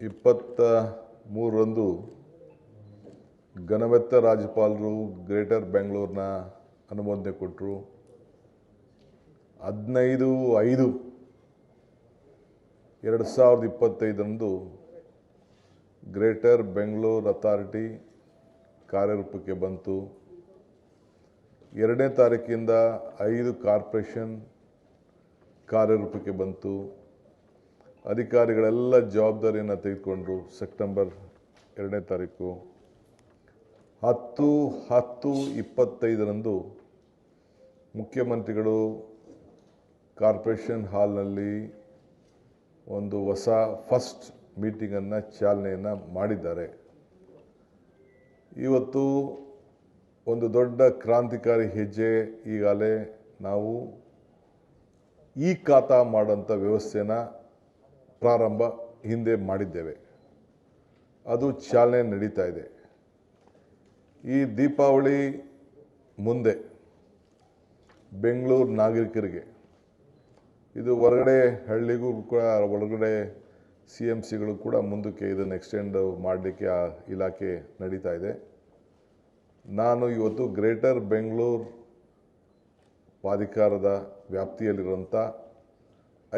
ಇಪ್ಪತ್ತ ಮೂರರಂದು ಘನವೆತ್ತ ರಾಜ್ಯಪಾಲರು ಗ್ರೇಟರ್ ಬೆಂಗಳೂರಿನ ಅನುಮೋದನೆ ಕೊಟ್ಟರು. ಹದಿನೈದು, ಐದು, ಎರಡು ಸಾವಿರದ ಇಪ್ಪತ್ತೈದರಂದು ಗ್ರೇಟರ್ ಬೆಂಗಳೂರು ಅಥಾರಿಟಿ ಕಾರ್ಯರೂಪಕ್ಕೆ ಬಂತು. ಎರಡನೇ ತಾರೀಕಿಂದ ಐದು ಕಾರ್ಪೊರೇಷನ್ ಕಾರ್ಯರೂಪಕ್ಕೆ ಬಂತು. ಅಧಿಕಾರಿಗಳೆಲ್ಲ ಜವಾಬ್ದಾರಿಯನ್ನು ತೆಗೆದುಕೊಂಡ್ರು ಸೆಪ್ಟೆಂಬರ್ ಎರಡನೇ ತಾರೀಕು. ಹತ್ತು ಹತ್ತು ಇಪ್ಪತ್ತೈದರಂದು ಮುಖ್ಯಮಂತ್ರಿಗಳು ಕಾರ್ಪೊರೇಷನ್ ಹಾಲ್ನಲ್ಲಿ ಒಂದು ಹೊಸ ಫಸ್ಟ್ ಮೀಟಿಂಗನ್ನು ಚಾಲನೆಯನ್ನು ಮಾಡಿದ್ದಾರೆ. ಇವತ್ತು ಒಂದು ದೊಡ್ಡ ಕ್ರಾಂತಿಕಾರಿ ಹೆಜ್ಜೆ ಈಗಾಗಲೇ ನಾವು ಈ ಖಾತಾ ಮಾಡೋಂಥ ವ್ಯವಸ್ಥೆನ ಪ್ರಾರಂಭ ಹಿಂದೆ ಮಾಡಿದ್ದೇವೆ. ಅದು ಚಾಲನೆ ನಡೀತಾ ಇದೆ. ಈ ದೀಪಾವಳಿ ಮುಂದೆ ಬೆಂಗಳೂರು ನಾಗರಿಕರಿಗೆ, ಇದು ಹೊರಗಡೆ ಹಳ್ಳಿಗೂ ಕೂಡ ಒಳಗಡೆ ಸಿ ಎಂ ಸಿಗಳು ಕೂಡ ಮುಂದಕ್ಕೆ ಇದನ್ನು ಎಕ್ಸ್ಟೆಂಡ್ ಮಾಡಲಿಕ್ಕೆ ಆ ಇಲಾಖೆ ನಡೀತಾ ಇದೆ. ನಾನು ಇವತ್ತು ಗ್ರೇಟರ್ ಬೆಂಗಳೂರು ಪ್ರಾಧಿಕಾರದ ವ್ಯಾಪ್ತಿಯಲ್ಲಿರುವಂಥ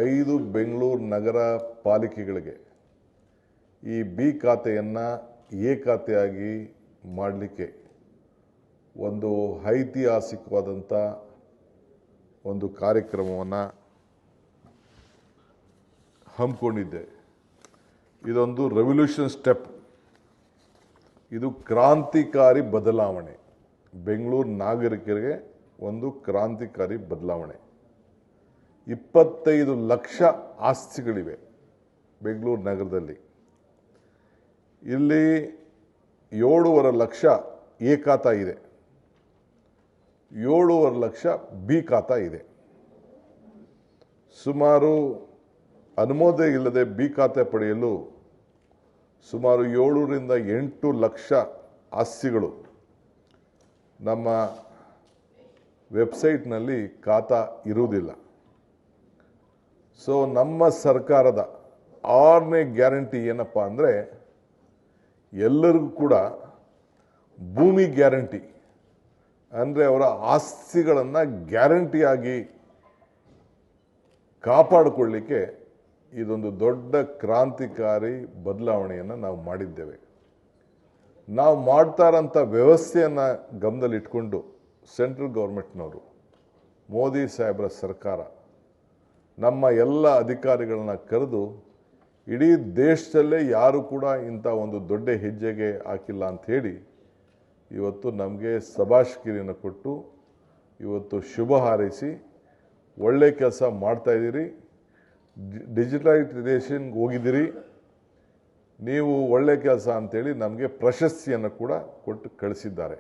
ಐದು ಬೆಂಗಳೂರು ನಗರ ಪಾಲಿಕೆಗಳಿಗೆ ಈ ಬಿ ಖಾತೆಯನ್ನು ಎ ಖಾತೆಯಾಗಿ ಮಾಡಲಿಕ್ಕೆ ಒಂದು ಐತಿಹಾಸಿಕವಾದಂಥ ಒಂದು ಕಾರ್ಯಕ್ರಮವನ್ನು ಹಮ್ಮಿಕೊಂಡಿದ್ದೆ. ಇದೊಂದು ರೆವಲ್ಯೂಷನ್ ಸ್ಟೆಪ್ ಇದು ಕ್ರಾಂತಿಕಾರಿ ಬದಲಾವಣೆ. ಬೆಂಗಳೂರು ನಾಗರಿಕರಿಗೆ ಒಂದು ಕ್ರಾಂತಿಕಾರಿ ಬದಲಾವಣೆ. ಇಪ್ಪತ್ತೈದು ಲಕ್ಷ ಆಸ್ತಿಗಳಿವೆ ಬೆಂಗಳೂರು ನಗರದಲ್ಲಿ. ಇಲ್ಲಿ ಏಳೂವರೆ ಲಕ್ಷ ಎ ಖಾತಾ ಇದೆ. ಏಳೂವರೆ ಲಕ್ಷ ಬಿ ಖಾತಾ ಇದೆ. ಸುಮಾರು ಅನುಮೋದನೆ ಇಲ್ಲದೆ ಬಿ ಖಾತೆ ಪಡೆಯಲು ಸುಮಾರು ಏಳರಿಂದ ಎಂಟು ಲಕ್ಷ ಆಸ್ತಿಗಳು ನಮ್ಮ ವೆಬ್ಸೈಟ್ನಲ್ಲಿ ಖಾತಾ ಇರುವುದಿಲ್ಲ. ಸೊ ನಮ್ಮ ಸರ್ಕಾರದ ಆರನೇ ಗ್ಯಾರಂಟಿ ಏನಪ್ಪ ಅಂದರೆ ಎಲ್ಲರಿಗೂ ಕೂಡ ಭೂಮಿ ಗ್ಯಾರಂಟಿ ಅಂದರೆ ಅವರ ಆಸ್ತಿಗಳನ್ನು ಗ್ಯಾರಂಟಿಯಾಗಿ ಕಾಪಾಡಿಕೊಳ್ಳಿಕ್ಕೆ ಇದೊಂದು ದೊಡ್ಡ ಕ್ರಾಂತಿಕಾರಿ ಬದಲಾವಣೆಯನ್ನು ನಾವು ಮಾಡಿದ್ದೇವೆ. ನಾವು ಮಾಡ್ತಾ ಇರೋಂಥ ವ್ಯವಸ್ಥೆಯನ್ನು ಗಮನದಲ್ಲಿಟ್ಕೊಂಡು ಸೆಂಟ್ರಲ್ ಗೌರ್ಮೆಂಟ್ನವರು, ಮೋದಿ ಸಾಹೇಬರ ಸರ್ಕಾರ ನಮ್ಮ ಎಲ್ಲ ಅಧಿಕಾರಿಗಳನ್ನ ಕರೆದು ಇಡೀ ದೇಶದಲ್ಲೇ ಯಾರು ಕೂಡ ಇಂಥ ಒಂದು ದೊಡ್ಡ ಹೆಜ್ಜೆಗೆ ಹಾಕಿಲ್ಲ ಅಂತ ಹೇಳಿ ಇವತ್ತು ನಮಗೆ ಸಭಾಷ್ಕಿರಿಯನ್ನು ಕೊಟ್ಟು ಇವತ್ತು ಶುಭ ಹಾರೈಸಿ ಒಳ್ಳೆ ಕೆಲಸ ಮಾಡ್ತಾಯಿದ್ದೀರಿ ಡಿಜಿಟಲೈಸೇಷನ್ಗೆ ಹೋಗಿದ್ದೀರಿ. ನೀವು ಒಳ್ಳೆ ಕೆಲಸ ಅಂಥೇಳಿ ನಮಗೆ ಪ್ರಶಸ್ತಿಯನ್ನು ಕೂಡ ಕೊಟ್ಟು ಕಳಿಸಿದ್ದಾರೆ.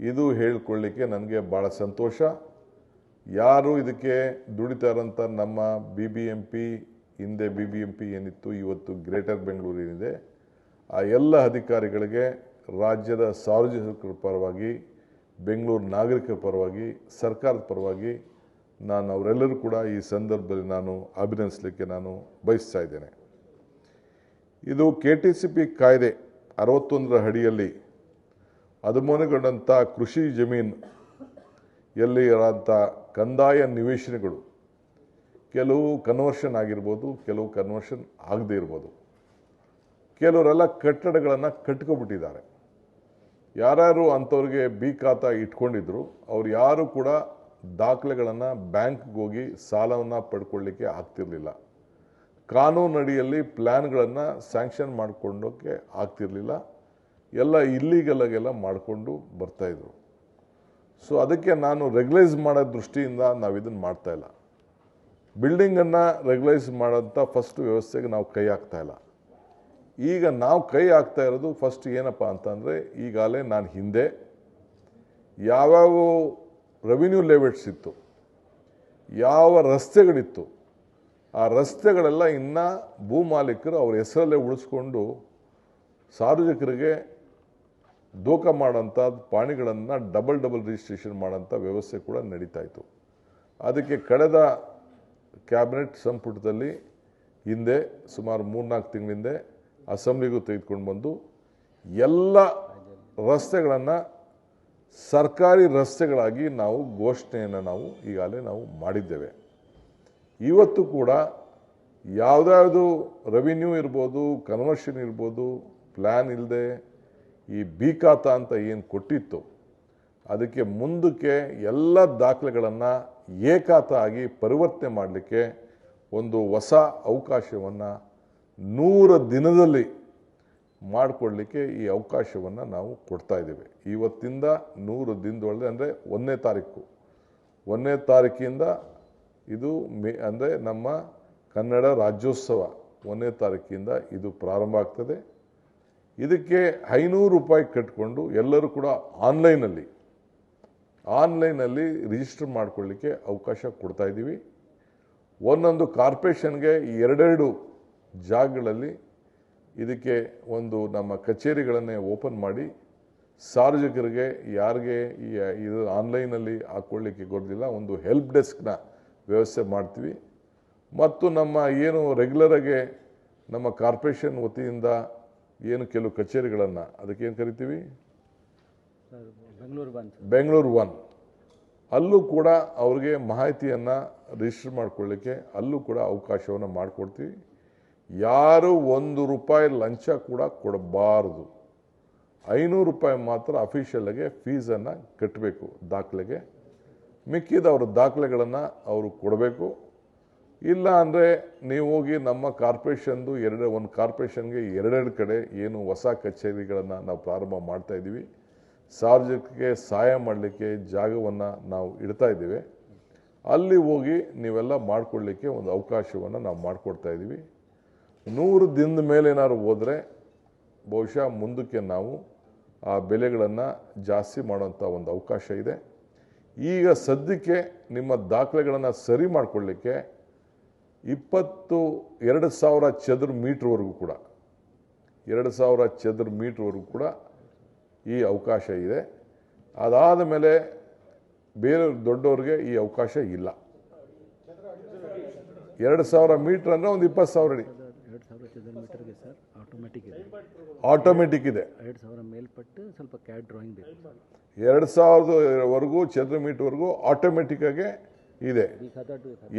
ಇದು ಹೇಳಿಕೊಳ್ಳಿಕ್ಕೆ ನನಗೆ ಭಾಳ ಸಂತೋಷ. ಯಾರು ಇದಕ್ಕೆ ದುಡಿತಾರಂತ ನಮ್ಮ ಬಿ ಬಿ ಎಂ ಪಿ ಹಿಂದೆ ಬಿ ಬಿ ಎಂ ಪಿ ಏನಿತ್ತು, ಇವತ್ತು ಗ್ರೇಟರ್ ಬೆಂಗಳೂರು ಏನಿದೆ, ಆ ಎಲ್ಲ ಅಧಿಕಾರಿಗಳಿಗೆ ರಾಜ್ಯದ ಸಾರ್ವಜನಿಕರ ಪರವಾಗಿ, ಬೆಂಗಳೂರು ನಾಗರಿಕರ ಪರವಾಗಿ, ಸರ್ಕಾರದ ಪರವಾಗಿ ನಾನು ಅವರೆಲ್ಲರೂ ಕೂಡ ಈ ಸಂದರ್ಭದಲ್ಲಿ ನಾನು ಅಭಿನಂದಿಸಲಿಕ್ಕೆ ನಾನು ಬಯಸ್ತಾ ಇದ್ದೇನೆ. ಇದು ಕೆ ಟಿ ಸಿ ಪಿ ಕಾಯ್ದೆ ಅರವತ್ತೊಂದರ ಅಡಿಯಲ್ಲಿ ಅನುಮೋದನೆಗೊಂಡಂಥ ಕೃಷಿ ಜಮೀನು ಎಲ್ಲಿ ಇರೋಂಥ ಕಂದಾಯ ನಿವೇಶನಗಳು. ಕೆಲವು ಕನ್ವರ್ಷನ್ ಆಗಿರ್ಬೋದು, ಕೆಲವು ಕನ್ವರ್ಷನ್ ಆಗದೇ ಇರ್ಬೋದು. ಕೆಲವರೆಲ್ಲ ಕಟ್ಟಡಗಳನ್ನು ಕಟ್ಕೊಬಿಟ್ಟಿದ್ದಾರೆ. ಯಾರ್ಯಾರು ಅಂಥವ್ರಿಗೆ ಬಿ ಖಾತಾ ಇಟ್ಕೊಂಡಿದ್ರು, ಅವ್ರು ಯಾರು ಕೂಡ ದಾಖಲೆಗಳನ್ನು ಬ್ಯಾಂಕ್ಗೆ ಹೋಗಿ ಸಾಲವನ್ನು ಪಡ್ಕೊಳ್ಳಿಕ್ಕೆ ಆಗ್ತಿರಲಿಲ್ಲ. ಕಾನೂನಡಿಯಲ್ಲಿ ಪ್ಲ್ಯಾನ್ಗಳನ್ನು ಸ್ಯಾಂಕ್ಷನ್ ಮಾಡಿಕೊಂಡೋಕ್ಕೆ ಆಗ್ತಿರಲಿಲ್ಲ. ಎಲ್ಲ ಇಲ್ಲಿಗೆಲ್ಲಗೆಲ್ಲ ಮಾಡಿಕೊಂಡು ಬರ್ತಾಯಿದ್ರು ಸೊ ಅದಕ್ಕೆ ನಾನು ರೆಗ್ಯುಲೈಸ್ ಮಾಡೋ ದೃಷ್ಟಿಯಿಂದ ನಾವು ಇದನ್ನು ಮಾಡ್ತಾಯಿಲ್ಲ ಬಿಲ್ಡಿಂಗನ್ನು ರೆಗ್ಯುಲೈಸ್ ಮಾಡೋಂಥ ಫಸ್ಟ್ ವ್ಯವಸ್ಥೆಗೆ ನಾವು ಕೈ ಹಾಕ್ತಾ ಇಲ್ಲ. ಈಗ ನಾವು ಕೈ ಹಾಕ್ತಾ ಇರೋದು ಫಸ್ಟ್ ಏನಪ್ಪ ಅಂತಂದರೆ, ಈಗಾಗಲೇ ನಾನು ಹಿಂದೆ ಯಾವ್ಯಾವ ರೆವಿನ್ಯೂ ಲೆವೆಟ್ಸ್ ಇತ್ತು. ಯಾವ ರಸ್ತೆಗಳಿತ್ತು. ಆ ರಸ್ತೆಗಳೆಲ್ಲ ಇನ್ನು ಭೂಮಾಲೀಕರು ಅವ್ರ ಹೆಸರಲ್ಲೇ ಉಳಿಸ್ಕೊಂಡು ಸಾರ್ವಜನಿಕರಿಗೆ ದೋಖ ಮಾಡೋಂಥ ಪಾಣಿಗಳನ್ನು ಡಬಲ್ ಡಬಲ್ ರಿಜಿಸ್ಟ್ರೇಷನ್ ಮಾಡೋಂಥ ವ್ಯವಸ್ಥೆ ಕೂಡ ನಡೀತಾ ಇತ್ತು. ಅದಕ್ಕೆ ಕಳೆದ ಕ್ಯಾಬಿನೆಟ್ ಸಂಪುಟದಲ್ಲಿ ಹಿಂದೆ ಸುಮಾರು ಮೂರ್ನಾಲ್ಕು ತಿಂಗಳ ಹಿಂದೆ ಅಸೆಂಬ್ಲಿಗೂ ತೆಗೆದುಕೊಂಡು ಬಂದು ಎಲ್ಲ ರಸ್ತೆಗಳನ್ನು ಸರ್ಕಾರಿ ರಸ್ತೆಗಳಾಗಿ ನಾವು ಘೋಷಣೆಯನ್ನು ನಾವು ಈಗಾಗಲೇ ನಾವು ಮಾಡಿದ್ದೇವೆ. ಇವತ್ತು ಕೂಡ ಯಾವುದ್ಯಾವುದು ರೆವಿನ್ಯೂ ಇರ್ಬೋದು ಕನ್ವರ್ಷನ್ ಇರ್ಬೋದು ಪ್ಲ್ಯಾನ್ ಇಲ್ಲದೆ ಈ ಬೀಕಾತ ಅಂತ ಏನು ಕೊಟ್ಟಿತ್ತು? ಅದಕ್ಕೆ ಮುಂದಕ್ಕೆ ಎಲ್ಲ ದಾಖಲೆಗಳನ್ನು ಏಕಾತ ಆಗಿ ಪರಿವರ್ತನೆ ಮಾಡಲಿಕ್ಕೆ ಒಂದು ಹೊಸ ಅವಕಾಶವನ್ನು ನೂರ ದಿನದಲ್ಲಿ ಮಾಡಿಕೊಡ್ಲಿಕ್ಕೆ ಈ ಅವಕಾಶವನ್ನು ನಾವು ಕೊಡ್ತಾ ಇದ್ದೇವೆ. ಇವತ್ತಿಂದ ನೂರು ದಿನದೊಳಗೆ ಅಂದರೆ ಒಂದನೇ ತಾರೀಕು. ಒಂದನೇ ತಾರೀಕಿಂದ ಇದು ಮೇ, ಅಂದರೆ ನಮ್ಮ ಕನ್ನಡ ರಾಜ್ಯೋತ್ಸವ ಒಂದನೇ ತಾರೀಕಿಂದ ಇದು ಪ್ರಾರಂಭ ಆಗ್ತದೆ. ಇದಕ್ಕೆ ಐನೂರು ರೂಪಾಯಿ ಕಟ್ಕೊಂಡು ಎಲ್ಲರೂ ಕೂಡ ಆನ್ಲೈನಲ್ಲಿ ಆನ್ಲೈನಲ್ಲಿ ರಿಜಿಸ್ಟರ್ ಮಾಡ್ಕೊಳ್ಳಿಕ್ಕೆ ಅವಕಾಶ ಕೊಡ್ತಾ ಇದ್ದೀವಿ. ಒಂದೊಂದು ಕಾರ್ಪೊರೇಷನ್ಗೆ ಎರಡೆರಡು ಜಾಗಗಳಲ್ಲಿ ಇದಕ್ಕೆ ಒಂದು ನಮ್ಮ ಕಚೇರಿಗಳನ್ನೇ ಓಪನ್ ಮಾಡಿ ಸಾರ್ವಜನಿಕರಿಗೆ ಯಾರಿಗೆ ಈ ಇದು ಆನ್ಲೈನಲ್ಲಿ ಹಾಕ್ಕೊಳ್ಳಿಕ್ಕೆ ಗೊತ್ತಿಲ್ಲ, ಒಂದು ಹೆಲ್ಪ್ ಡೆಸ್ಕ್ನ ವ್ಯವಸ್ಥೆ ಮಾಡ್ತೀವಿ. ಮತ್ತು ನಮ್ಮ ಏನು ರೆಗ್ಯುಲರಾಗಿ ನಮ್ಮ ಕಾರ್ಪೊರೇಷನ್ ವತಿಯಿಂದ ಏನು ಕೆಲವು ಕಚೇರಿಗಳನ್ನು ಅದಕ್ಕೇನು ಕರಿತೀವಿ? ಬೆಂಗಳೂರು ಒನ್. ಅಲ್ಲೂ ಕೂಡ ಅವ್ರಿಗೆ ಮಾಹಿತಿಯನ್ನು ರಿಜಿಸ್ಟರ್ ಮಾಡ್ಕೊಳ್ಳಿಕ್ಕೆ ಅಲ್ಲೂ ಕೂಡ ಅವಕಾಶವನ್ನು ಮಾಡಿಕೊಡ್ತೀವಿ. ಯಾರು ಒಂದು ರೂಪಾಯಿ ಲಂಚ ಕೂಡ ಕೊಡಬಾರದು. ಐನೂರು ರೂಪಾಯಿ ಮಾತ್ರ ಅಫಿಷಿಯಲ್ಗೆ ಫೀಸನ್ನು ಕಟ್ಟಬೇಕು ದಾಖಲೆಗೆ. ಮಿಕ್ಕಿದ ಅವರ ದಾಖಲೆಗಳನ್ನು ಅವರು ಕೊಡಬೇಕು. ಇಲ್ಲ ಅಂದರೆ ನೀವು ಹೋಗಿ ನಮ್ಮ ಕಾರ್ಪೊರೇಷನ್ದು ಎರಡು, ಒಂದು ಕಾರ್ಪೊರೇಷನ್ಗೆ ಎರಡೆರಡು ಕಡೆ ಏನು ಹೊಸ ಕಚೇರಿಗಳನ್ನು ನಾವು ಪ್ರಾರಂಭ ಮಾಡ್ತಾ ಇದ್ದೀವಿ. ಸಾರ್ವಜನಿಕರಿಗೆ ಸಹಾಯ ಮಾಡಲಿಕ್ಕೆ ಜಾಗವನ್ನು ನಾವು ಇಡ್ತಾ ಇದ್ದೀವಿ. ಅಲ್ಲಿ ಹೋಗಿ ನೀವೆಲ್ಲ ಮಾಡಿಕೊಳ್ಳಿಕ್ಕೆ ಒಂದು ಅವಕಾಶವನ್ನು ನಾವು ಮಾಡಿಕೊಡ್ತಾ ಇದ್ದೀವಿ. ನೂರು ದಿನದ ಮೇಲೆ ಏನಾದ್ರು ಹೋದರೆ ಬಹುಶಃ ಮುಂದಕ್ಕೆ ನಾವು ಆ ಬೆಲೆಗಳನ್ನು ಜಾಸ್ತಿ ಮಾಡುವಂಥ ಒಂದು ಅವಕಾಶ ಇದೆ. ಈಗ ಸದ್ಯಕ್ಕೆ ನಿಮ್ಮ ದಾಖಲೆಗಳನ್ನು ಸರಿ ಮಾಡಿಕೊಳ್ಳಿಕ್ಕೆ ಇಪ್ಪತ್ತು ಎರಡು ಸಾವಿರ ಚದುರ ಮೀಟ್ರ್ವರೆಗೂ ಕೂಡ ಎರಡು ಸಾವಿರ ಚದುರ ಮೀಟ್ರ್ವರೆಗೂ ಕೂಡ ಈ ಅವಕಾಶ ಇದೆ. ಅದಾದ ಮೇಲೆ ಬೇರೆ ದೊಡ್ಡವ್ರಿಗೆ ಈ ಅವಕಾಶ ಇಲ್ಲ. ಎರಡು ಸಾವಿರ ಮೀಟ್ರ್ ಅಂದರೆ ಒಂದು ಇಪ್ಪತ್ತು ಸಾವಿರ ಅಡಿ. ಆಟೋಮೆಟಿಕ್ ಇದೆ. ಆಟೋಮೆಟಿಕ್ ಇದೆ. ಎರಡು ಸಾವಿರ ಮೇಲ್ಪಟ್ಟು ಸ್ವಲ್ಪ ಕ್ಯಾಡ್ ಡ್ರಾಯಿಂಗ್ ಬೇಕು. ಸರ್ ಎರಡು ಸಾವಿರದವರೆಗೂ ಚದುರ ಮೀಟ್ರ್ವರೆಗೂ ಆಟೋಮೆಟಿಕ್ಕಾಗೆ ಇದೆ.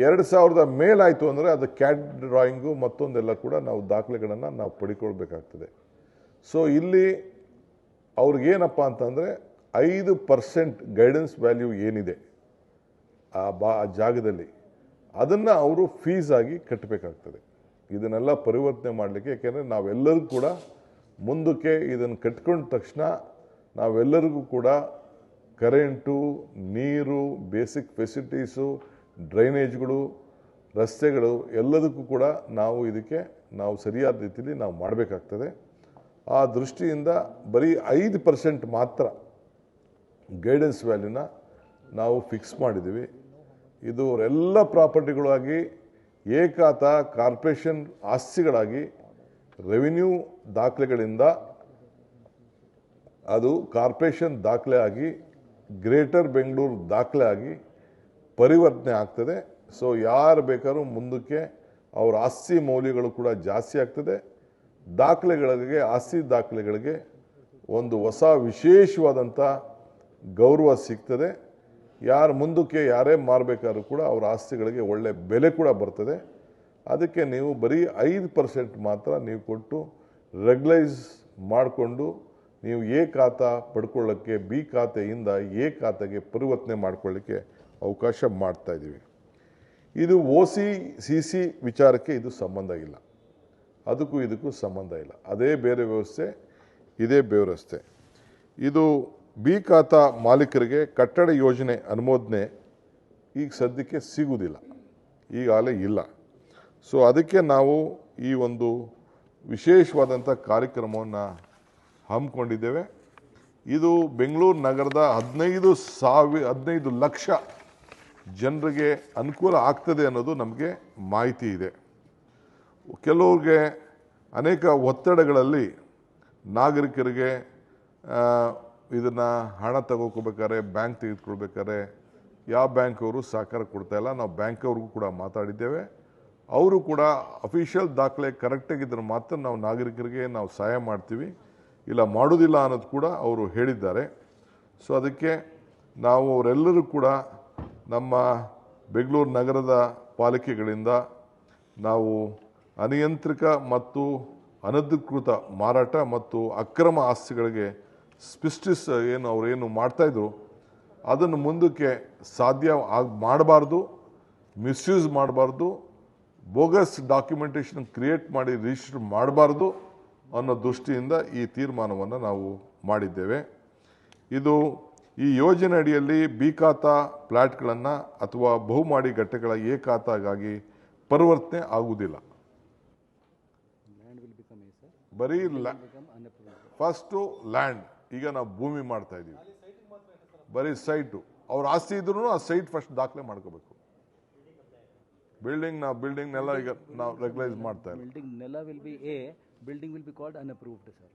ಎರಡು ಸಾವಿರದ ಮೇಲಾಯಿತು ಅಂದರೆ ಅದು ಕ್ಯಾಟ್ ಡ್ರಾಯಿಂಗು ಮತ್ತೊಂದೆಲ್ಲ ಕೂಡ ನಾವು ದಾಖಲೆಗಳನ್ನು ನಾವು ಪಡ್ಕೊಳ್ಬೇಕಾಗ್ತದೆ. ಸೊ ಇಲ್ಲಿ ಅವ್ರಿಗೇನಪ್ಪ ಅಂತಂದರೆ ಐದು ಪರ್ಸೆಂಟ್ ಗೈಡೆನ್ಸ್ ವ್ಯಾಲ್ಯೂ ಏನಿದೆ ಆ ಬಾ ಆ ಜಾಗದಲ್ಲಿ ಅದನ್ನು ಅವರು ಫೀಸಾಗಿ ಆಗಿ ಕಟ್ಟಬೇಕಾಗ್ತದೆ ಇದನ್ನೆಲ್ಲ ಪರಿವರ್ತನೆ ಮಾಡಲಿಕ್ಕೆ ಯಾಕೆಂದರೆ ನಾವೆಲ್ಲರೂ ಕೂಡ ಮುಂದಕ್ಕೆ ಇದನ್ನು ಕಟ್ಕೊಂಡ ತಕ್ಷಣ ನಾವೆಲ್ಲರಿಗೂ ಕೂಡ ಕರೆಂಟು, ನೀರು, ಬೇಸಿಕ್ ಫೆಸಿಲಿಟೀಸು, ಡ್ರೈನೇಜ್ಗಳು, ರಸ್ತೆಗಳು ಎಲ್ಲದಕ್ಕೂ ಕೂಡ ನಾವು ಇದಕ್ಕೆ ನಾವು ಸರಿಯಾದ ರೀತಿಯಲ್ಲಿ ನಾವು ಮಾಡಬೇಕಾಗ್ತದೆ. ಆ ದೃಷ್ಟಿಯಿಂದ ಬರೀ ಐದು ಪರ್ಸೆಂಟ್ ಮಾತ್ರ ಗೈಡೆನ್ಸ್ ವ್ಯಾಲ್ಯೂನ ನಾವು ಫಿಕ್ಸ್ ಮಾಡಿದ್ದೀವಿ. ಇದು ಎಲ್ಲ ಪ್ರಾಪರ್ಟಿಗಳಾಗಿ ಏಕಾತ ಕಾರ್ಪೊರೇಷನ್ ಆಸ್ತಿಗಳಾಗಿ ರೆವಿನ್ಯೂ ದಾಖಲೆಗಳಿಂದ ಅದು ಕಾರ್ಪೊರೇಷನ್ ದಾಖಲೆ ಆಗಿ ಗ್ರೇಟರ್ ಬೆಂಗಳೂರು ದಾಖಲೆ ಆಗಿ ಪರಿವರ್ತನೆ ಆಗ್ತದೆ. ಸೊ ಯಾರು ಬೇಕಾದ್ರೂ ಮುಂದಕ್ಕೆ ಅವರ ಆಸ್ತಿ ಮೌಲ್ಯಗಳು ಕೂಡ ಜಾಸ್ತಿ ಆಗ್ತದೆ. ದಾಖಲೆಗಳಿಗೆ, ಆಸ್ತಿ ದಾಖಲೆಗಳಿಗೆ ಒಂದು ಹೊಸ ವಿಶೇಷವಾದಂಥ ಗೌರವ ಸಿಗ್ತದೆ. ಯಾರು ಮುಂದಕ್ಕೆ, ಯಾರೇ ಮಾರಬೇಕಾದ್ರೂ ಕೂಡ ಅವರ ಆಸ್ತಿಗಳಿಗೆ ಒಳ್ಳೆ ಬೆಲೆ ಕೂಡ ಬರ್ತದೆ. ಅದಕ್ಕೆ ನೀವು ಬರೀ ಐದು ಪರ್ಸೆಂಟ್ ಮಾತ್ರ ನೀವು ಕೊಟ್ಟು ರೆಗ್ಯುಲೈಸ್ ಮಾಡಿಕೊಂಡು ನೀವು ಎ ಖಾತಾ ಪಡ್ಕೊಳ್ಳೋಕ್ಕೆ, ಬಿ ಖಾತೆಯಿಂದ ಎ ಖಾತೆಗೆ ಪರಿವರ್ತನೆ ಮಾಡ್ಕೊಳ್ಳಿಕ್ಕೆ ಅವಕಾಶ ಮಾಡ್ತಾ ಇದ್ದೀವಿ. ಇದು ಓ ಸಿ ಸಿ ಸಿ ವಿಚಾರಕ್ಕೆ ಇದು ಸಂಬಂಧ ಇಲ್ಲ. ಅದಕ್ಕೂ ಇದಕ್ಕೂ ಸಂಬಂಧ ಇಲ್ಲ. ಅದೇ ಬೇರೆ ವ್ಯವಸ್ಥೆ, ಇದೇ ವ್ಯವಸ್ಥೆ. ಇದು ಬಿ ಖಾತಾ ಮಾಲೀಕರಿಗೆ ಕಟ್ಟಡ ಯೋಜನೆ ಅನುಮೋದನೆ ಈಗ ಸದ್ಯಕ್ಕೆ ಸಿಗುವುದಿಲ್ಲ. ಈಗಾಗಲೇ ಇಲ್ಲ. ಸೊ ಅದಕ್ಕೆ ನಾವು ಈ ಒಂದು ವಿಶೇಷವಾದಂಥ ಕಾರ್ಯಕ್ರಮವನ್ನು ಹಮ್ಮಿಕೊಂಡಿದ್ದೇವೆ. ಇದು ಬೆಂಗಳೂರು ನಗರದ ಹದಿನೈದು ಸಾವಿರ, ಹದಿನೈದು ಲಕ್ಷ ಜನರಿಗೆ ಅನುಕೂಲ ಆಗ್ತದೆ ಅನ್ನೋದು ನಮಗೆ ಮಾಹಿತಿ ಇದೆ. ಕೆಲವ್ರಿಗೆ ಅನೇಕ ಒತ್ತಡಗಳಲ್ಲಿ ನಾಗರಿಕರಿಗೆ ಇದನ್ನು ಹಣ ತಗೋಕೋಬೇಕಾದ್ರೆ ಬ್ಯಾಂಕ್ ತೆಗೆದುಕೊಳ್ಬೇಕಾದ್ರೆ ಯಾವ ಬ್ಯಾಂಕ್ ಅವರು ಸಹಕಾರ ಕೊಡ್ತಾ ಇಲ್ಲ. ನಾವು ಬ್ಯಾಂಕ್ ಅವ್ರಿಗೂ ಕೂಡ ಮಾತಾಡಿದ್ದೇವೆ. ಅವರು ಕೂಡ ಅಫಿಷಿಯಲ್ ದಾಖಲೆ ಕರೆಕ್ಟಾಗಿದ್ದರೆ ಮಾತ್ರ ನಾವು ನಾಗರಿಕರಿಗೆ ನಾವು ಸಹಾಯ ಮಾಡ್ತೀವಿ. ಇಲ್ಲ ಮಾಡೋದಿಲ್ಲ ಅನ್ನೋದು ಕೂಡ ಅವರು ಹೇಳಿದ್ದಾರೆ. ಸೊ ಅದಕ್ಕೆ ನಾವು ಅವರೆಲ್ಲರೂ ಕೂಡ ನಮ್ಮ ಬೆಂಗಳೂರು ನಗರದ ಪಾಲಿಕೆಗಳಿಂದ ನಾವು ಅನಿಯಂತ್ರಿಕ ಮತ್ತು ಅನಧಿಕೃತ ಮಾರಾಟ ಮತ್ತು ಅಕ್ರಮ ಆಸ್ತಿಗಳಿಗೆ ಸ್ಪಿಸ್ಟಿಸ್ ಏನು ಅವರೇನು ಮಾಡ್ತಾಯಿದ್ರು ಅದನ್ನು ಮುಂದಕ್ಕೆ ಸಾಧ್ಯ ಆಗ ಮಾಡಬಾರ್ದು, ಮಿಸ್ಯೂಸ್ ಮಾಡಬಾರ್ದು, ಬೋಗಸ್ ಡಾಕ್ಯುಮೆಂಟೇಷನ್ ಕ್ರಿಯೇಟ್ ಮಾಡಿ ರಿಜಿಸ್ಟರ್ ಮಾಡಬಾರ್ದು ಅನ್ನೋ ದೃಷ್ಟಿಯಿಂದ ಈ ತೀರ್ಮಾನವನ್ನು ನಾವು ಮಾಡಿದ್ದೇವೆ. ಇದು ಈ ಯೋಜನೆ ಅಡಿಯಲ್ಲಿ ಬಿ ಖಾತಾ ಫ್ಲ್ಯಾಟ್ಗಳನ್ನು ಅಥವಾ ಬಹುಮಾಡಿ ಘಟ್ಟಗಳ ಎ ಖಾತಾಗಾಗಿ ಪರಿವರ್ತನೆ ಆಗುವುದಿಲ್ಲ. ಬರೀ ಫಸ್ಟು ಲ್ಯಾಂಡ್ ಈಗ ನಾವು ಭೂಮಿ ಮಾಡ್ತಾ ಇದ್ದೀವಿ. ಬರೀ ಸೈಟು. ಅವ್ರ ಆಸ್ತಿ ಇದ್ರೂ ಆ ಸೈಟ್ ಫಸ್ಟ್ ದಾಖಲೆ ಮಾಡ್ಕೋಬೇಕು. ಬಿಲ್ಡಿಂಗ್ ನಾವು ಬಿಲ್ಡಿಂಗ್ನೆಲ್ಲ ಈಗ ನಾವು ರೆಗ್ಯುಲೈಸ್ ಮಾಡ್ತಾ ಇಲ್ಲ. Building will be called unapproved sir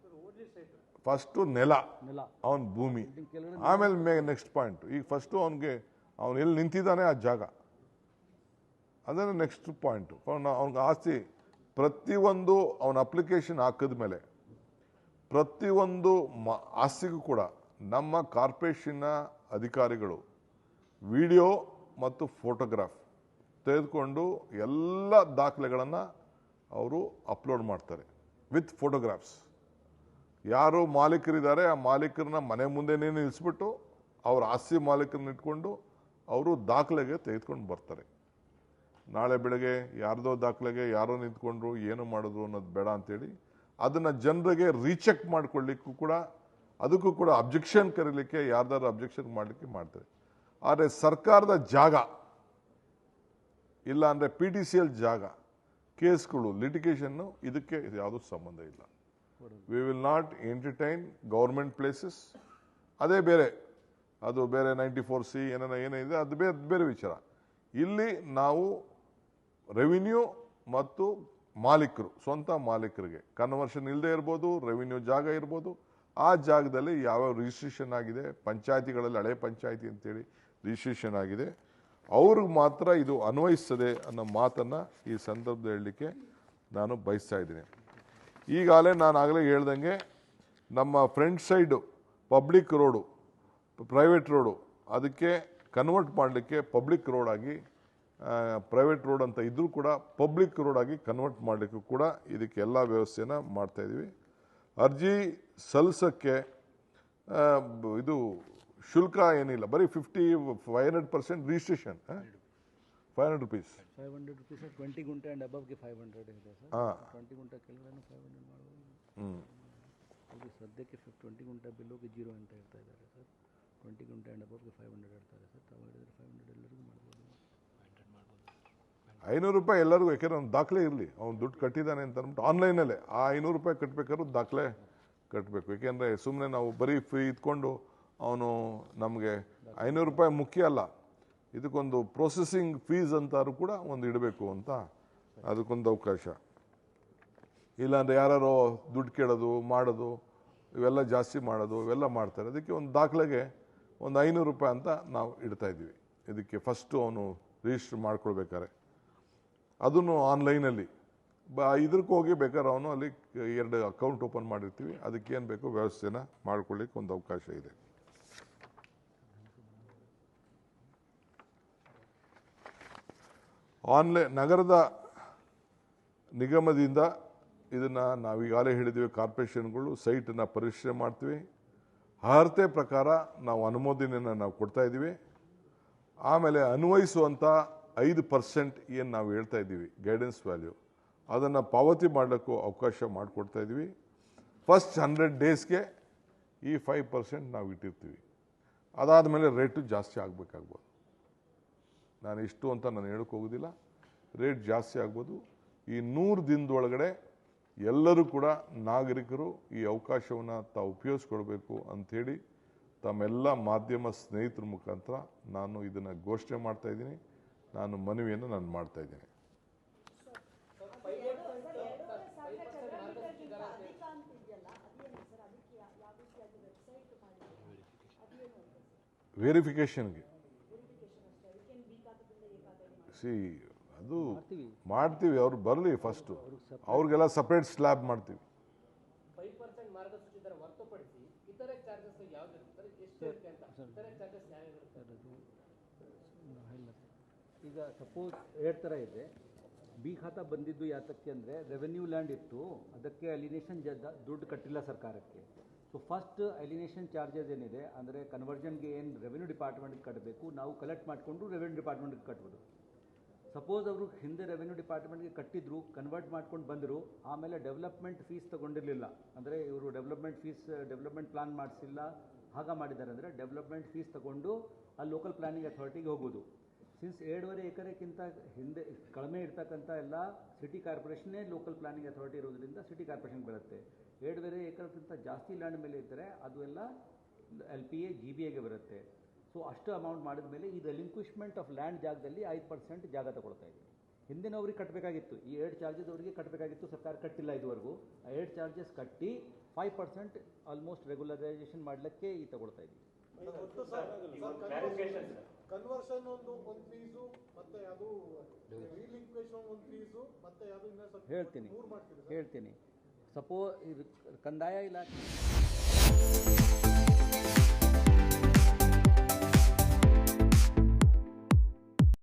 first ನೆಲ ನೆಲ. ಅವನ ಭೂಮಿ. ಆಮೇಲೆ ಮೇ ನೆಕ್ಸ್ಟ್ ಪಾಯಿಂಟ್ ಈಗ ಫಸ್ಟು ಅವನಿಗೆ ಅವನು ಎಲ್ಲಿ ನಿಂತಿದ್ದಾನೆ ಆ ಜಾಗ? ಅದನ್ನು ನೆಕ್ಸ್ಟ್ ಪಾಯಿಂಟು ಅವನಿಗೆ ಆಸ್ತಿ ಪ್ರತಿಯೊಂದು ಅವನ ಅಪ್ಲಿಕೇಶನ್ ಹಾಕಿದ ಮೇಲೆ ಪ್ರತಿಯೊಂದು ಮ ಆಸ್ತಿಗೂ ಕೂಡ ನಮ್ಮ ಕಾರ್ಪೊರೇಷನ್ನ ಅಧಿಕಾರಿಗಳು ವಿಡಿಯೋ ಮತ್ತು ಫೋಟೋಗ್ರಾಫ್ ತೆಗೆದುಕೊಂಡು ಎಲ್ಲ ದಾಖಲೆಗಳನ್ನು ಅವರು ಅಪ್ಲೋಡ್ ಮಾಡ್ತಾರೆ. With photographs. ಯಾರು ಮಾಲೀಕರಿದ್ದಾರೆ, ಆ ಮಾಲೀಕರನ್ನ ಮನೆ ಮುಂದೆನೇ ನಿಲ್ಲಿಸ್ಬಿಟ್ಟು ಅವ್ರ ಆಸ್ತಿ ಮಾಲೀಕರನ್ನ ಇಟ್ಕೊಂಡು ಅವರು ದಾಖಲೆಗೆ ತೆಗೆದುಕೊಂಡು ಬರ್ತಾರೆ. ನಾಳೆ ಬೆಳಗ್ಗೆ ಯಾರ್ದೋ ದಾಖಲೆಗೆ ಯಾರೋ ನಿಂತ್ಕೊಂಡ್ರು, ಏನು ಮಾಡಿದ್ರು ಅನ್ನೋದು ಬೇಡ ಅಂತೇಳಿ ಅದನ್ನು ಜನರಿಗೆ ರೀಚೆಕ್ ಮಾಡ್ಕೊಳ್ಳಿಕ್ಕೂ ಕೂಡ, ಅದಕ್ಕೂ ಕೂಡ ಅಬ್ಜೆಕ್ಷನ್ ಕರೀಲಿಕ್ಕೆ ಯಾರ್ದಾರು ಅಬ್ಜೆಕ್ಷನ್ ಮಾಡಲಿಕ್ಕೆ ಮಾಡ್ತಾರೆ. ಆದರೆ ಸರ್ಕಾರದ ಜಾಗ ಇಲ್ಲ ಅಂದರೆ ಪಿ ಟಿ ಸಿ ಎಲ್ ಜಾಗ ಕೇಸ್ಗಳು ಲಿಟಿಗೇಷನ್ನು ಇದಕ್ಕೆ ಯಾವುದೂ ಸಂಬಂಧ ಇಲ್ಲ. We will not entertain government places ಅದೇ ಬೇರೆ, ಅದು ಬೇರೆ ನೈಂಟಿ ಫೋರ್ ಸಿ ಏನೇನೋ ಏನಿದೆ ಅದು ಬೇರೆ ಬೇರೆ ವಿಚಾರ. ಇಲ್ಲಿ ನಾವು ರೆವಿನ್ಯೂ ಮತ್ತು ಮಾಲೀಕರು, ಸ್ವಂತ ಮಾಲೀಕರಿಗೆ ಕನ್ವರ್ಷನ್ ಇಲ್ಲದೆ ಇರ್ಬೋದು ರೆವಿನ್ಯೂ ಜಾಗ ಇರ್ಬೋದು, ಆ ಜಾಗದಲ್ಲಿ ಯಾವ್ಯಾವ ರಿಜಿಸ್ಟ್ರೇಷನ್ ಆಗಿದೆ, ಪಂಚಾಯತಿಗಳಲ್ಲಿ ಹಳೆ ಪಂಚಾಯತಿ ಅಂತೇಳಿ ರಿಜಿಸ್ಟ್ರೇಷನ್ ಆಗಿದೆ. ಅವ್ರಿಗೆ ಮಾತ್ರ ಇದು ಅನ್ವಯಿಸ್ತದೆ ಅನ್ನೋ ಮಾತನ್ನು ಈ ಸಂದರ್ಭದಲ್ಲಿ ಹೇಳಲಿಕ್ಕೆ ನಾನು ಬಯಸ್ತಾ ಇದ್ದೀನಿ. ಈಗಾಗಲೇ ನಾನು ಆಗಲೇ ಹೇಳ್ದಂಗೆ ನಮ್ಮ front side public road, private road, ಅದಕ್ಕೆ ಕನ್ವರ್ಟ್ ಮಾಡಲಿಕ್ಕೆ ಪಬ್ಲಿಕ್ ರೋಡಾಗಿ ಪ್ರೈವೇಟ್ ರೋಡ್ ಅಂತ ಇದ್ದರೂ ಕೂಡ ಪಬ್ಲಿಕ್ ರೋಡಾಗಿ ಕನ್ವರ್ಟ್ ಮಾಡಲಿಕ್ಕೂ ಕೂಡ ಇದಕ್ಕೆ ಎಲ್ಲ ವ್ಯವಸ್ಥೆನ ಮಾಡ್ತಾಯಿದ್ದೀವಿ ಅರ್ಜಿ ಸಲ್ಲಿಸೋಕ್ಕೆ ಇದು ಶುಲ್ಕ ಏನಿಲ್ಲ. ಬರೀ fifty five hundred percent registration five hundred rupees five hundred rupees twenty ಗುಂಟೆ ಆ್ಯಂಡ್ ಅಬವ್ಗೆ ಫೈವ್ ಹಂಡ್ರೆಡ್ ಇದೆ ಸರ್ ಹಾಂ. ಟ್ವೆಂಟಿ ಗುಂಟೆ ಕೆಳಗಡೆ ಫೈವ್ ಹಂಡ್ರೆಡ್ ಮಾಡ್ಬೋದು ಹ್ಞೂ ಅದು ಸದ್ಯಕ್ಕೆ ಫಿಫ್ ಟ್ವೆಂಟಿ ಗುಂಟೆ ಬಿಲ್ಲೋಗೆ ಜೀರೋ ಅಂತ ಹೇಳ್ತಾ ಇದ್ದಾರೆ ಸರ್ ಟ್ವೆಂಟಿ ಗುಂಟೆ ಆ್ಯಂಡ್ ಅಬವ್ಗೆ ಫೈವ್ ಹಂಡ್ರೆಡ್ ಹೇಳ್ತಾರೆ ಸರ್ ತಾವು ಹೇಳಿದ್ರೆ ಫೈವ್ ಹಂಡ್ರೆಡ್ ಎಲ್ಲರಿಗೂ ಮಾಡ್ಬೋದು. ಐನೂರು ರೂಪಾಯಿ ಎಲ್ಲರಿಗೂ ಯಾಕೆಂದ್ರೆ ಅವ್ನು ದಾಖಲೆ ಇರಲಿ. ಅವ್ನು ದುಡ್ಡು ಕಟ್ಟಿದ್ದಾನೆ ಅಂತ ಅಂದ್ಬಿಟ್ಟು ಆನ್ಲೈನಲ್ಲೇ ಆ ಐನೂರು ರೂಪಾಯಿ ಕಟ್ಟಬೇಕಾದ್ರೂ ದಾಖಲೆ ಕಟ್ಟಬೇಕು ಏಕೆಂದರೆ ಸುಮ್ಮನೆ ನಾವು ಬರೀ ಫ್ರೀ ಇದ್ಕೊಂಡು ಅವನು ನಮಗೆ ಐನೂರು ರೂಪಾಯಿ ಮುಖ್ಯ ಅಲ್ಲ. ಇದಕ್ಕೊಂದು ಪ್ರೊಸೆಸಿಂಗ್ ಫೀಸ್ ಅಂತಾರು ಕೂಡ ಒಂದು ಇಡಬೇಕು ಅಂತ ಅದಕ್ಕೊಂದು ಅವಕಾಶ. ಇಲ್ಲಾಂದರೆ ಯಾರು ದುಡ್ಡು ಕೇಳೋದು, ಮಾಡೋದು, ಇವೆಲ್ಲ ಜಾಸ್ತಿ ಮಾಡೋದು, ಇವೆಲ್ಲ ಮಾಡ್ತಾರೆ. ಅದಕ್ಕೆ ಒಂದು ದಾಖಲೆಗೆ ಒಂದು ಐನೂರು ರೂಪಾಯಿ ಅಂತ ನಾವು ಇಡ್ತಾ ಇದ್ದೀವಿ. ಇದಕ್ಕೆ ಫಸ್ಟು ಅವನು ರಿಜಿಸ್ಟರ್ ಮಾಡ್ಕೊಳ್ಬೇಕಾರೆ ಅದನ್ನು ಆನ್ಲೈನಲ್ಲಿ ಬ ಇದಕ್ಕೆ ಹೋಗಿ ಬೇಕಾದ್ರೆ ಅವನು ಅಲ್ಲಿ ಎರಡು ಅಕೌಂಟ್ ಓಪನ್ ಮಾಡಿರ್ತೀವಿ. ಅದಕ್ಕೇನು ಬೇಕೋ ವ್ಯವಸ್ಥೆನ ಮಾಡ್ಕೊಳ್ಳಿಕ್ಕೆ ಒಂದು ಅವಕಾಶ ಇದೆ. ಆನ್ಲೈನ್ ನಗರದ ನಿಗಮದಿಂದ ಇದನ್ನು ನಾವೀಗಾಗಲೇ ಹೇಳಿದ್ದೀವಿ, ಕಾರ್ಪೊರೇಷನ್ಗಳು ಸೈಟನ್ನು ಪರಿಶೀಲನೆ ಮಾಡ್ತೀವಿ. ಅರ್ಹತೆ ಪ್ರಕಾರ ನಾವು ಅನುಮೋದನೆಯನ್ನು ನಾವು ಕೊಡ್ತಾ ಇದ್ದೀವಿ. ಆಮೇಲೆ ಅನ್ವಯಿಸುವಂಥ ಐದು ಪರ್ಸೆಂಟ್ ಏನು ನಾವು ಹೇಳ್ತಾ ಇದ್ದೀವಿ ಗೈಡೆನ್ಸ್ ವ್ಯಾಲ್ಯೂ ಅದನ್ನು ಪಾವತಿ ಮಾಡಲಿಕ್ಕೂ ಅವಕಾಶ ಮಾಡಿಕೊಡ್ತಾ ಇದ್ದೀವಿ. ಫಸ್ಟ್ ಹಂಡ್ರೆಡ್ ಡೇಸ್ಗೆ ಈ ಫೈವ್ ಪರ್ಸೆಂಟ್ ನಾವು ಇಟ್ಟಿರ್ತೀವಿ. ಅದಾದ ಮೇಲೆ ರೇಟು ಜಾಸ್ತಿ ಆಗಬೇಕಾಗ್ಬೋದು. ನಾನು ಇಷ್ಟು ಅಂತ ನಾನು ಹೇಳಕ್ಕೆ ಹೋಗೋದಿಲ್ಲ. ರೇಟ್ ಜಾಸ್ತಿ ಆಗ್ಬೋದು. ಈ ನೂರು ದಿನದೊಳಗಡೆ ಎಲ್ಲರೂ ಕೂಡ ನಾಗರಿಕರು ಈ ಅವಕಾಶವನ್ನು ತಾವು ಉಪಯೋಗಿಸ್ಕೊಳ್ಬೇಕು ಅಂಥೇಳಿ ತಮ್ಮೆಲ್ಲ ಮಾಧ್ಯಮ ಸ್ನೇಹಿತರ ಮುಖಾಂತರ ನಾನು ಇದನ್ನು ಘೋಷಣೆ ಮಾಡ್ತಾ ಇದ್ದೀನಿ. ನಾನು ಮನವಿಯನ್ನು ನಾನು ಮಾಡ್ತಾ ಇದ್ದೀನಿ. ವೆರಿಫಿಕೇಷನ್ಗೆ ಸಿ ಅದು ಮಾಡ್ತೀವಿ. ಅವ್ರು ಬರಲಿ ಫಸ್ಟು ಅವ್ರಿಗೆಲ್ಲ ಸಪ್ರೇಟ್ ಸ್ಲ್ಯಾಬ್ ಮಾಡ್ತೀವಿ. ಫೈವ್ ಪರ್ಸೆಂಟ್ ಮಾರ್ಗಸೂಚಿ ದರ ಹೊರತುಪಡಿಸಿ ಇತರೆ ಚಾರ್ಜಸ್ ಯಾವ್ದು ಇರುತ್ತೆ ಎಷ್ಟು ಇರುತ್ತೆ ಅಂತ? ಇತರೆ ಚಾರ್ಜಸ್ ಯಾವ್ಯಾವ ಇರುತ್ತೆ ಅದು ನಾವು ಹೇಳಿಲ್ಲ ಸರ್. ಈಗ ಸಪೋಸ್ ಎರಡು ಥರ ಇದೆ. ಬಿ ಖಾತಾ ಬಂದಿದ್ದು ಯಾತಕ್ಕೆ ಅಂದರೆ ರೆವೆನ್ಯೂ ಲ್ಯಾಂಡ್ ಇತ್ತು. ಅದಕ್ಕೆ ಅಲಿನೇಷನ್ ದುಡ್ಡು ಕಟ್ಟಿಲ್ಲ ಸರ್ಕಾರಕ್ಕೆ. ಸೊ ಫಸ್ಟ್ ಅಲಿನೇಷನ್ ಚಾರ್ಜಸ್ ಏನಿದೆ? ಅಂದರೆ ಕನ್ವರ್ಜನ್ಗೆ ಏನು ರೆವೆನ್ಯೂ ಡಿಪಾರ್ಟ್ಮೆಂಟ್ಗೆ ಕಟ್ಟಬೇಕು ನಾವು ಕಲೆಕ್ಟ್ ಮಾಡಿಕೊಂಡು ರೆವೆನ್ಯೂ ಡಿಪಾರ್ಟ್ಮೆಂಟ್ಗೆ ಕಟ್ಬೋದು. ಸಪೋಸ್ ಅವರು ಹಿಂದೆ ರೆವೆನ್ಯೂ ಡಿಪಾರ್ಟ್ಮೆಂಟ್ಗೆ ಕಟ್ಟಿದ್ರು ಕನ್ವರ್ಟ್ ಮಾಡ್ಕೊಂಡು ಬಂದರು, ಆಮೇಲೆ ಡೆವಲಪ್ಮೆಂಟ್ ಫೀಸ್ ತಗೊಂಡಿರಲಿಲ್ಲ. ಅಂದರೆ ಇವರು ಡೆವಲಪ್ಮೆಂಟ್ ಫೀಸ್ ಡೆವಲಪ್ಮೆಂಟ್ ಪ್ಲಾನ್ ಮಾಡಿಸಿಲ್ಲ, ಹಾಗ ಮಾಡಿದ್ದಾರೆ. ಅಂದರೆ ಡೆವಲಪ್ಮೆಂಟ್ ಫೀಸ್ ತಗೊಂಡು ಆ ಲೋಕಲ್ ಪ್ಲಾನಿಂಗ್ ಅಥಾರಿಟಿಗೆ ಹೋಗೋದು. ಸಿನ್ಸ್ ಎರಡೂವರೆ ಎಕರೆಕ್ಕಿಂತ ಹಿಂದೆ, ಕಡಿಮೆ ಇರ್ತಕ್ಕಂಥ ಎಲ್ಲ ಸಿಟಿ ಕಾರ್ಪೊರೇಷನ್ನೇ ಲೋಕಲ್ ಪ್ಲಾನಿಂಗ್ ಅಥಾರಿಟಿ ಇರೋದ್ರಿಂದ ಸಿಟಿ ಕಾರ್ಪೊರೇಷನ್ ಬರುತ್ತೆ. ಎರಡೂವರೆ ಎಕರೆಕ್ಕಿಂತ ಜಾಸ್ತಿ ಲ್ಯಾಂಡ್ ಮೇಲೆ ಇದ್ದರೆ ಅದು ಎಲ್ಲ L P A G B ಎಗೆ ಬರುತ್ತೆ. ಸೊ ಅಷ್ಟು ಅಮೌಂಟ್ ಮಾಡಿದ ಮೇಲೆ ಈ ರೆಲಿಂಕ್ವಿಷ್ಮೆಂಟ್ ಆಫ್ ಲ್ಯಾಂಡ್ ಜಾಗದಲ್ಲಿ ಐದು ಪರ್ಸೆಂಟ್ ಜಾಗ ತಗೊಳ್ತಾ ಇದ್ದೀವಿ ಹಿಂದಿನವ್ರಿಗೆ ಕಟ್ಟಬೇಕಾಗಿತ್ತು. ಈ ಏಡ್ ಚಾರ್ಜಸ್ ಅವರಿಗೆ ಕಟ್ಟಬೇಕಾಗಿತ್ತು. ಸರ್ಕಾರ ಕಟ್ಟಿಲ್ಲ ಇದುವರೆಗೂ. ಆ ಏಡ್ ಚಾರ್ಜಸ್ ಕಟ್ಟಿ ಫೈವ್ ಪರ್ಸೆಂಟ್ ಆಲ್ಮೋಸ್ಟ್ ರೆಗ್ಯುಲರೈಸೇಷನ್ ಮಾಡಲಿಕ್ಕೆ ಈ ತಗೊಳ್ತಾ ಇದ್ದೀವಿ ಕನ್ವರ್ಷನ್ ಒಂದು ಒಂದು ಫೀಸು ಮತ್ತೆ ಅದು ರೀಲಿಂಕ್ವೇಶನ್ ಒಂದು ಫೀಸು ಮತ್ತೆ ಅದು ಹೇಳ್ತೀನಿ. ಹೇಳ್ತೀನಿ. ಸಪೋ ಇದು ಕಂದಾಯ ಇಲಾಖೆ